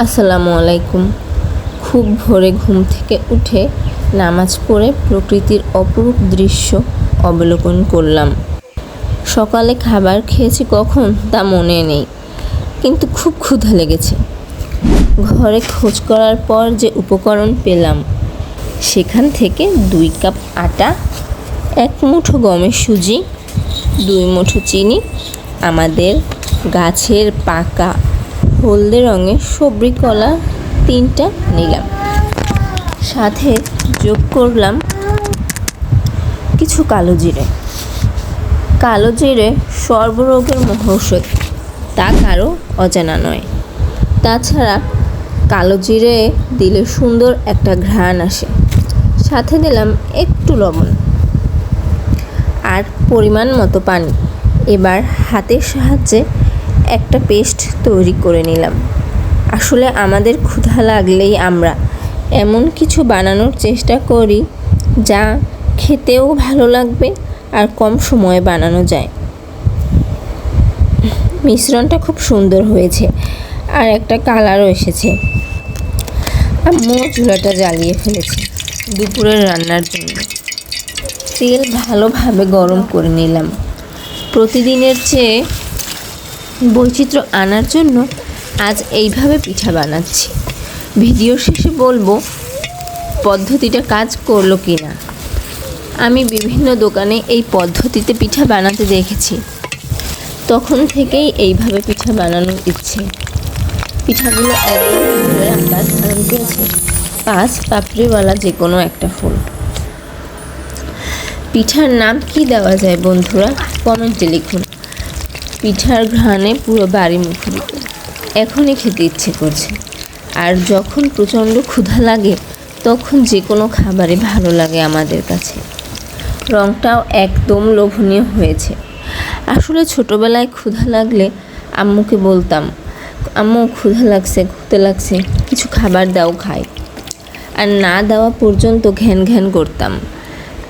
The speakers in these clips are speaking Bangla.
আসসালামু আলাইকুম। খুব ভোরে ঘুম থেকে উঠে নামাজ পড়ে প্রকৃতির অপরূপ দৃশ্য অবলোকন করলাম। সকালে খাবার খেয়েছি কখন তা মনে নেই, কিন্তু খুব ক্ষুধা লেগেছে। ঘরে খোঁজ করার পর যে উপকরণ পেলাম, সেখান থেকে দুই কাপ আটা, এক মুঠো গমের সুজি, দুই মুঠো চিনি, আমাদের গাছের পাকা হলদে রঙের সবরি কলা তিনটা নিলাম। সাথে যোগ করলাম কিছু কালো জিরে। কালো জিরে সর্বরোগের মহৌষধ, তা কারও অজানা নয়। তাছাড়া কালো জিরে দিলে সুন্দর একটা ঘ্রাণ আসে। সাথে দিলাম একটু লবণ আর পরিমাণ মতো পানি। এবার হাতের সাহায্যে একটা পেস্ট তৈরি করে নিলাম। আসলে আমাদের ক্ষুধা লাগলেই আমরা। এমন কিছু বানানোর চেষ্টা করি যা খেতেও ভালো লাগবে আর কম সময়ে বানানো যায়। মিশ্রণটা খুব সুন্দর হয়েছে আর একটা কালারও এসেছে। আম্মু চুলাটা জ্বালিয়ে ফেলেছে দুপুরের রান্নার জন্য। তেল ভালোভাবে গরম করে নিলাম। প্রতিদিনের চেয়ে বৈচিত্র্য আনার জন্য আজ এইভাবে পিঠা বানাচ্ছি। ভিডিও শেষে বলব, পদ্ধতিটা কাজ করল কি না আমি বিভিন্ন দোকানে এই পদ্ধতিতে পিঠা বানাতে দেখেছি। তখন থেকেই এইভাবে পিঠা বানানোর ইচ্ছে। পিঠাগুলো একদম পাঁচ পাপড়িওয়ালা যে কোনো একটা ফুল। পিঠার নাম কি দেওয়া যায় বন্ধুরা? কমেন্টে লিখুন। পিঠার ঘ্রাণে পুরো বাড়ি মুখরিত এখনই খেতে ইচ্ছে করছে। আর যখন প্রচণ্ড ক্ষুধা লাগে, তখন যে কোনো খাবারই ভালো লাগে আমাদের কাছে। রঙটাও একদম লোভনীয় হয়েছে। আসলে ছোটোবেলায় ক্ষুধা লাগলে আম্মুকে বলতাম, আম্মু, ক্ষুধা লাগছে ক্ষুধা লাগছে, কিছু খাবার দাও, খাই। আর না দেওয়া পর্যন্ত ঘ্যান ঘ্যান করতাম।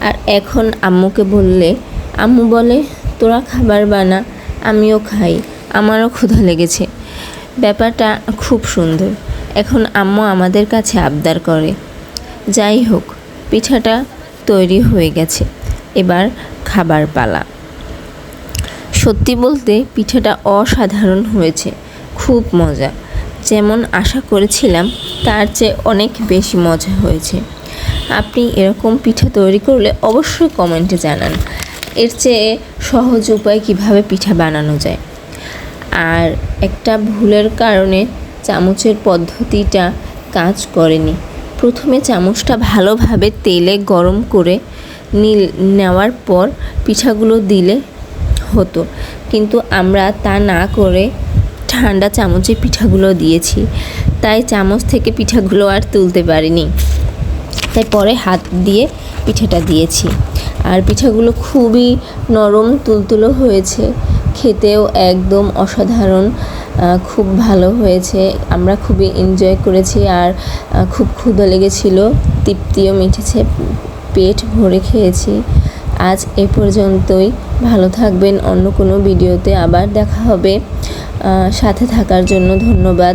আর এখন আম্মুকে বললে, আম্মু বলে, তোরা খাবার বানা আমিও খাই, আমারও ক্ষুধা লেগেছে। ব্যাপারটা খুব সুন্দর। এখন আম্মু আমাদের কাছে আবদার করে। যাই হোক, পিঠাটা তৈরি হয়ে গেছে। এবার খাবার পালা। সত্যি বলতে পিঠাটা অসাধারণ হয়েছে। খুব মজা। যেমন আশা করেছিলাম, তার চেয়ে অনেক বেশি মজা হয়েছে। আপনি এরকম পিঠা তৈরি করলে অবশ্যই কমেন্টে জানান। এর চেয়ে সহজ উপায় কীভাবে পিঠা বানানো যায়? আর একটা ভুলের কারণে চামচের পদ্ধতিটা কাজ করেনি। প্রথমে চামচটা ভালোভাবে তেলে গরম করে নীল, নেওয়ার পর পিঠাগুলো দিলে হতো। কিন্তু আমরা তা না করে ঠান্ডা চামচে পিঠাগুলো দিয়েছি। তাই চামচ থেকে পিঠাগুলো আর তুলতে পারিনি। তাই পরে হাত দিয়ে পিঠাটা দিয়েছি। আর পিঠাগুলো খুবই নরম তুলতুলো হয়েছে। খেতেও একদম অসাধারণ খুব ভালো হয়েছে। আমরা খুবই এনজয় করেছি আর খুব ক্ষুদা লেগেছিল, তৃপ্তিও মিটেছে, পেট ভরে খেয়েছি। আজ এ পর্যন্তই। ভালো থাকবেন, অন্য কোনো ভিডিওতে আবার দেখা হবে। সাথে থাকার জন্য ধন্যবাদ।